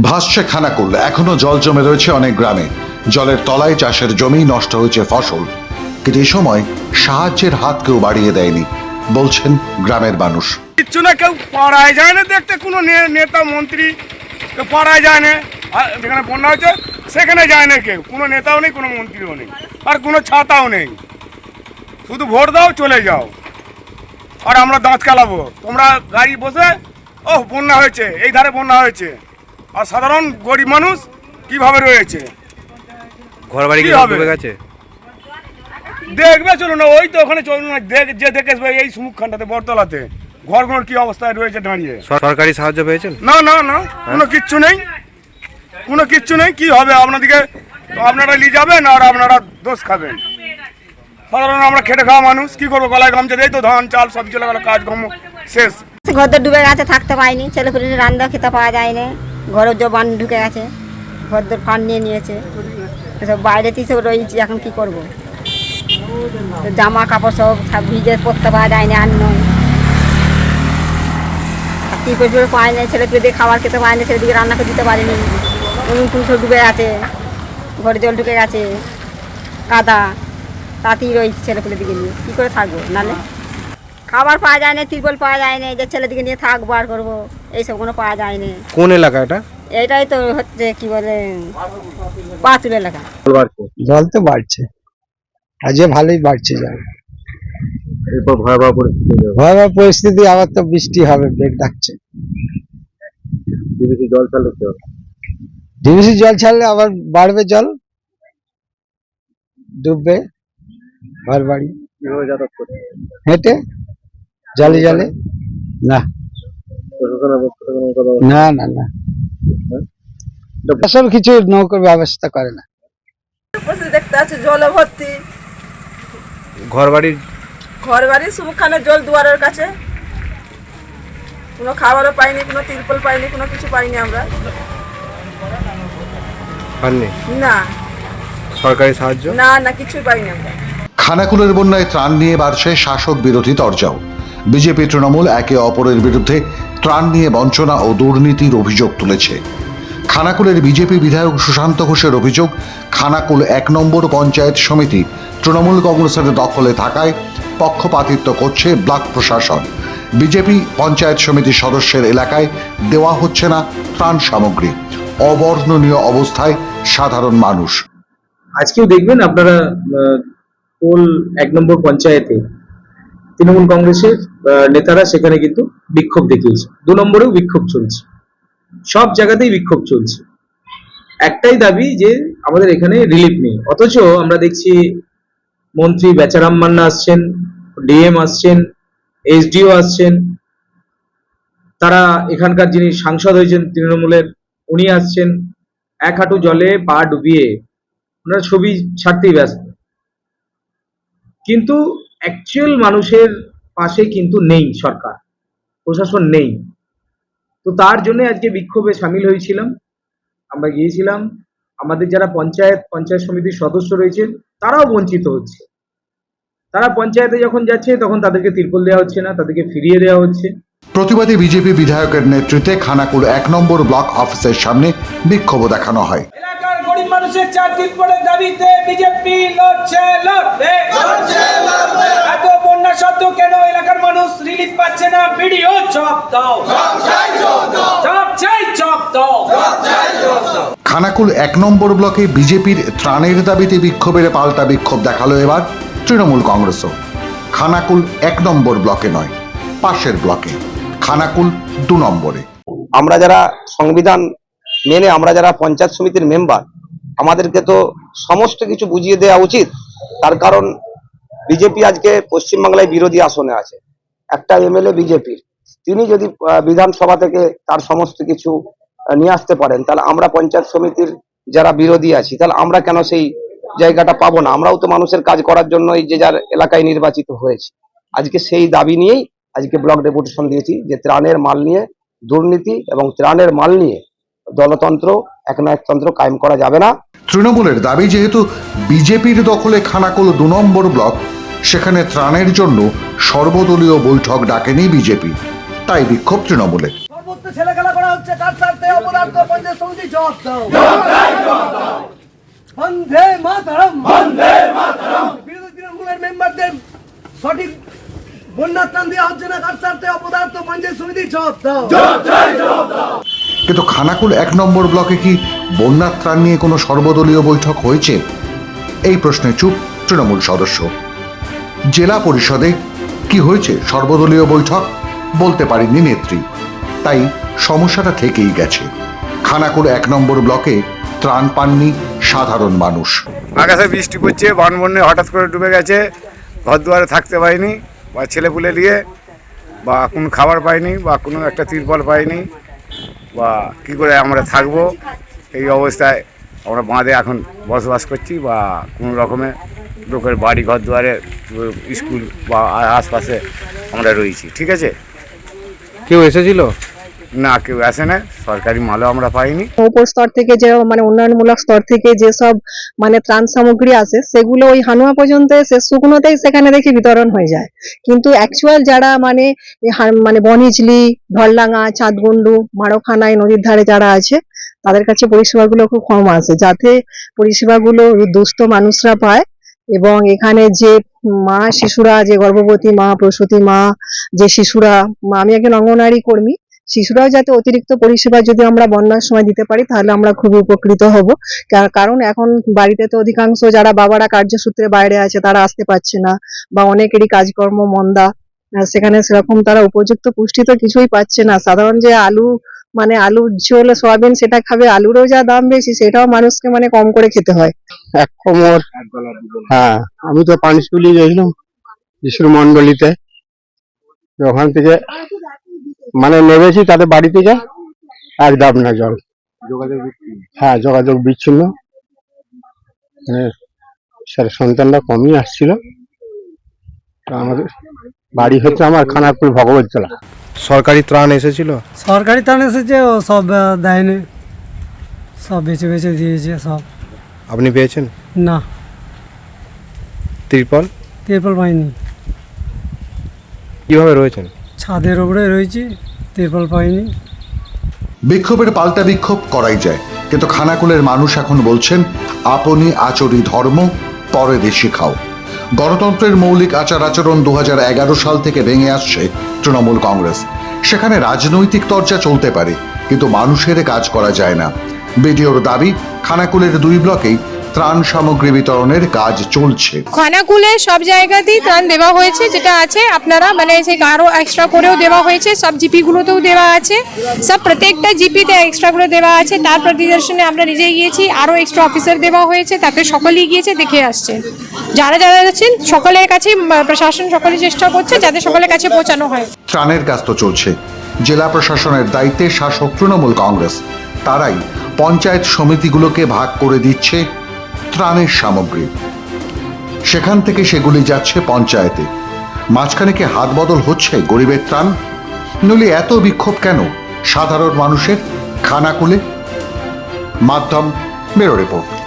ভাসছে খানাকুল। এখনও জল জমে রয়েছে অনেক গ্রামে। জলের তলায় চাষের জমি নষ্ট হয়েছে ফসল। কিন্তু এই সময় সাহায্যের হাত কেউ বাড়িয়ে দেয়নি, বলছেন গ্রামের মানুষ। কিচ্ছু না, কেউ পাড়ায় যায় না দেখতে, কোনো নেতা, মন্ত্রী, কেউ পাড়ায় যায় না। যেখানে বন্যা হয়েছে, সেখানে যায় না কেউ। কোনো নেতাও নেই, কোনো মন্ত্রীও নেই। আর কোনো ছাতাও নেই। শুধু ভোট দাও, চলে যাও। আর আমরা দাঁত কালাবো। তোমরা গাড়ি বসে ও বন্যা হয়েছে, এই ধারে বন্যা হয়েছে। আর সাধারণ গরিব মানুষ কীভাবে রয়েছে? ঘর বাড়ি হবে? গেছে? দেখবে চলুন না ওই তো ওখানে চলুন না দেখ যে দেখে এই সুমুখখানটাতে বরতলাতে ঘরগুলোর কি অবস্থায় রয়েছে দাঁড়িয়ে। সরকারি সাহায্য পেয়েছেন? না না না কোনো কিচ্ছু নেই কোনো কিচ্ছু নেই কি হবে? আপনাদেরকে আপনারা নিয়ে যাবেন আর আপনারা দোষ খাবেন। সাধারণ আমরা খেটে খাওয়া মানুষ কি করব গলায় গামছা দেয় তো ধান চাল সব চলে গেল কাজ কর্ম শেষ। ঘর তো ডুবে গেছে থাকতে পাইনি ছেলে পুলে রান্না খেতে পাওয়া যায় না ঘরের জবান ঢুকে গেছে ঘর দর ফান নিয়ে নিয়েছে। এসব বাইরেতেই সব রয়েছি, এখন কি করব? জামা কাপড় সব সব ভিজে পরতে পাওয়া যায় না, আর নয়। কি করবে পায় না ছেলে পেলে খাবার খেতে পায় না, ছেলেদিকে রান্না করে দিতে পারিনি। উনুন টুন সব ডুবে গেছে, ঘরে জল ঢুকে গেছে, কাদা। তাতেই রয়েছে ছেলে পেলে দিকে নিয়ে। কী করে থাকব, নালে? খাবার পাওয়া যায় না, তিরপল পাওয়া যায় না যে ছেলেদিকে নিয়ে থাকব, আর করব। এইসব কোনো পাওয়া যায় না কোন এলাকা এটা? এটাই তো হচ্ছে কি বলে পাতুল এলাকা। জল তো বাড়ছে। আজকে ভালোই বাড়ছে জল। এরপর ভয়াবহ পরিস্থিতি ভয়াবহ পরিস্থিতি আবার তো বৃষ্টি হবে বেগ ডাকছে। ডিবিসি জল চালু ডিবিসি জল ছাড়লে আবার বাড়বে জল? ডুববে? ঘর বাড়ি হেঁটে? জলে জলে? না। না না না। আসল কিছু নৌকোর ব্যবস্থা করে না। দেখতে আছে জলে ভর্তি। ঘর বাড়ির ঘর বাড়ি সুমুখানে জল দুয়ারের কাছে। কোনো খাবারও পাইনি কোনো তিরপল পাইনি কোনো কিছু পাইনি আমরা। পাননি? না। সরকারি সাহায্য? না না কিছুই পাইনি আমরা। খানাকুলের বন্যায় ত্রাণ নিয়ে বাড়ছে শাসক বিরোধী তরজাও। বিজেপি তৃণমূল একে অপরের বিরুদ্ধে ত্রাণ নিয়ে বঞ্চনা ও দুর্নীতির অভিযোগ তুলেছে। খানাকুলের বিজেপি বিধায়ক সুশান্ত ঘোষের অভিযোগ, খানাকুল এক নম্বর পঞ্চায়েত সমিতি তৃণমূল কংগ্রেসের দখলে থাকায় পক্ষপাতিত্ব করছে ব্লক প্রশাসন। বিজেপি পঞ্চায়েত সমিতির সদস্যের এলাকায় দেওয়া হচ্ছে না ত্রাণ সামগ্রী। অবর্ণনীয় অবস্থায় সাধারণ মানুষ। আজকেও দেখবেন আপনারা কোল এক নম্বর পঞ্চায়েতে তৃণমূল কংগ্রেসের নেতারা সেখানে কিন্তু বিক্ষোভ দেখিয়েছে। দু নম্বরেও বিক্ষোভ চলছে। সব জায়গাতেই বিক্ষোভ চলছে। একটাই দাবি যে আমাদের এখানে রিলিফ নেই। অথচ আমরা দেখছি মন্ত্রী বেচারাম মান্না আসছেন, ডিএম আসছেন, এসডিও আসছেন। তারা এখানকার যিনি সাংসদ হয়েছেন তৃণমূলের, উনি আসছেন। এক হাঁটু জলে পা ডুবিয়ে। ওনারা ছবি ছাড়তেই ব্যস্ত। কিন্তু অ্যাকচুয়াল মানুষের পাশে কিন্তু নেই সরকার, প্রশাসন নেই। তো তার জন্য আজকে বিক্ষোভে সামিল হয়েছিলাম। আমরা গিয়েছিলাম, আমাদের যারা পঞ্চায়েত পঞ্চায়েত সমিতির সদস্য রয়েছেন তারাও বঞ্চিত হচ্ছে। তারা পঞ্চায়েতে যখন যাচ্ছে, তখন তাদেরকে তিরপল দেওয়া হচ্ছে না, তাদেরকে ফিরিয়ে দেওয়া হচ্ছে। প্রতিবাদী বিজেপি বিধায়কের নেতৃত্বে খানাকুল এক নম্বর ব্লক অফিসের সামনে বিক্ষোভ দেখানো হয়। মানুষের চার দিন পরে দাবিতে বিজেপি লড়ছে লড়বে। এত বন্যা সত্ত্বেও কেন এলাকার মানুষ রিলিফ পাচ্ছে না? ভিডিও চপ দাও। চপ চাই চপ দাও। খানাকুল এক নম্বর ব্লকে বিজেপির ত্রাণের দাবিতে বিক্ষোভের পাল্টা বিক্ষোভ দেখাল এবার তৃণমূল কংগ্রেসও। খানাকুল এক নম্বর ব্লকে নয় পাশের ব্লকে। খানাকুল দু নম্বরে। আমরা যারা সংবিধান মেনে আমরা যারা পঞ্চায়েত সমিতির মেম্বার আমাদেরকে তো সমস্ত কিছু বুঝিয়ে দেওয়া উচিত। তার কারণ বিজেপি আজকে পশ্চিমবাংলায় বিরোধী আসনে আছে। একটা এমএলএ বিজেপির। তিনি যদি বিধানসভা থেকে তার সমস্ত কিছু নিয়ে আসতে পারেন, তাহলে আমরা পঞ্চায়েত সমিতির যারা বিরোধী আছি, তাহলে আমরা কেন সেই জায়গাটা পাবো না? আমরাও তো মানুষের কাজ করার জন্য এই যে যার এলাকায় নির্বাচিত হয়েছে। আজকে সেই দাবি নিয়েই আজকে ব্লক ডেপুটেশন দিয়েছি যে ত্রাণের মাল নিয়ে দুর্নীতি এবং ত্রাণের মাল নিয়ে দলতন্ত্র একনায়কতন্ত্র কায়েম করা যাবে না। তৃণমূলের দাবি যেহেতু বিজেপির দখলে খানাকুল দু নম্বর ব্লক সেখানে ত্রাণের জন্য সর্বদলীয় বৈঠক ডাকেনি বিজেপি। তাই বিক্ষোভ তৃণমূলের। সর্বত্র ছেলে খেলা করা হচ্ছে কার স্বার্থে অপদার্থ পঞ্চায়েত সমিতি জবাব দাও। বন্ধে মাতারাম। বন্ধে মাতারাম। বিরোধী তৃণমূলের মেম্বারদের সঠিক বন্যা ত্রাণ দেওয়া হচ্ছে না কার স্বার্থে অপদার্থ পঞ্চায়েত সমিতি জবাব দাও। কিন্তু খানাকুল এক নম্বর ব্লকে কি বন্যার ত্রাণ নিয়ে কোনো সর্বদলীয় বৈঠক হয়েছে? এই প্রশ্নে চুপ তৃণমূল সদস্য। জেলা পরিষদে কি হয়েছে সর্বদলীয় বৈঠক বলতে পারেননি নেত্রী। তাই সমস্যাটা থেকেই গেছে। খানাকুল এক নম্বর ব্লকে ত্রাণ পাননি সাধারণ মানুষ। আকাশে বৃষ্টি পড়ছে বানবন্যে হঠাৎ করে ডুবে গেছে ঘর দুয়ারে থাকতে পারিনি, বা ছেলেপুলে নিয়ে, বা কোনো খাবার পাইনি, বা কোনো একটা তিরপল পাইনি। বা কি করে আমরা থাকব, এই অবস্থায় আমরা বাঁধে এখন বসবাস করছি বা কোনো রকমে লোকের বাড়ি ঘর দুয়ারে স্কুল বা আশপাশে আমরা রয়েছি, ঠিক আছে? কেউ এসেছিল? না, কেউ আসে না, সরকারি মালও আমরা পাইনি। উপর স্তর থেকে যে মানে উন্নয়নমূলক স্তর থেকে যেসব মানে ত্রাণ সামগ্রী আসে সেগুলো ওই হানুয়া পর্যন্ত এসে শুকনোতেই সেখানে দেখি বিতরণ হয়ে যায়। কিন্তু অ্যাকচুয়াল যারা মানে মানে বনিজলি ঢলডাঙ্গা চাঁদগুন্ডু মারোখানায় নদীর ধারে যারা আছে, তাদের কাছে পরিষেবাগুলো খুব কম আসে যাতে পরিষেবাগুলো দুস্থ মানুষরা পায় এবং এখানে যে মা শিশুরা যে গর্ভবতী মা, প্রসূতি মা, যে শিশুরা, আমি একজন অঙ্গনারী কর্মী শিশুরাও যাতে অতিরিক্ত পরিষেবা যদি আমরা বন্যার সময় দিতে পারি, তাহলে আমরা খুবই উপকৃত হব। কারণ এখন বাড়িতে তো অধিকাংশ যারা বাবারা কার্যসূত্রে বাইরে আছে, তারা আসতে পারছে না বা অনেকেরই কাজকর্ম মন্দা। সেখানে সেরকম তারা উপযুক্ত পুষ্টি তো কিছুই পাচ্ছে না। সাধারণ যে আলু মানে আলু ঝোল, সোয়াবিন, সেটা খাবে, আলুরও যা দাম বেশি, সেটাও মানুষকে মানে কম করে খেতে হয়। এক কোমর। হ্যাঁ আমি তো পানিশুলি গেছিলাম, যিশুর মন্ডলীতে ওখান থেকে মানে নেমেছি তাদের বাড়ি থেকে? এক ডাব না জল। হ্যাঁ যোগাযোগ বিচ্ছিন্ন। মানে স্যার সন্তানরা কমই আসছিল। তো আমাদের বাড়ি হচ্ছে আমার খানাকুল ভগবততলা সরকারি ত্রাণ এসেছিল? সরকারি ত্রাণ এসেছে ও সব দেয়নি। সব বেছে বেছে দিয়েছে সব। আপনি পেয়েছেন? না। ত্রিপল? তিরপল পাইনি। কীভাবে রয়েছেন? ছাদের উপরে রয়েছি তিরপল পাইনি। বিক্ষোভের পাল্টা বিক্ষোভ করাই যায়, কিন্তু খানাকুলের মানুষ এখন বলছেন, আপনি আচরি ধর্ম, পরে দেশি খাও। গণতন্ত্রের মৌলিক আচার আচরণ দু হাজার এগারো সাল থেকে ভেঙে আসছে তৃণমূল কংগ্রেস। সেখানে রাজনৈতিক চর্চা চলতে পারে, কিন্তু মানুষের কাজ করা যায় না। বিডিওর দাবি, খানাকুলের দুই ব্লকেই ত্রাণ সামগ্রী বিতরণের কাজ চলছে। খানাকুলে সব জায়গাতেই ত্রাণ দেওয়া হয়েছে যেটা আছে আপনারা মানে সেই আরও এক্সট্রা করেও দেওয়া হয়েছে সব জিপি গুলোতেও দেওয়া আছে। সব প্রত্যেকটা জিপিতে এক্সট্রা করে দেওয়া আছে তার প্রতিদর্শনে আমরা নিজে গিয়েছি আরও এক্সট্রা অফিসার দেওয়া হয়েছে তাতে সকলেই গিয়েছে দেখে আসছে। যারা যারা যাচ্ছেন সকলের কাছে প্রশাসন সকলে চেষ্টা করছে যাতে সকলের কাছে পৌঁছানো হয়। ত্রাণের কাজ তো চলছে। জেলা প্রশাসনের দায়িত্বে শাসক তৃণমূল কংগ্রেস তারাই পঞ্চায়েত সমিতিগুলোকে ভাগ করে দিচ্ছে ত্রাণের সামগ্রী। সেখান থেকে সেগুলি যাচ্ছে পঞ্চায়েতে। মাঝখানে কি হাত বদল হচ্ছে গরিবের ত্রাণ? নইলে এত বিক্ষোভ কেন সাধারণ মানুষের? খানাকুলে? মাধ্যম বেরো রিপোর্ট।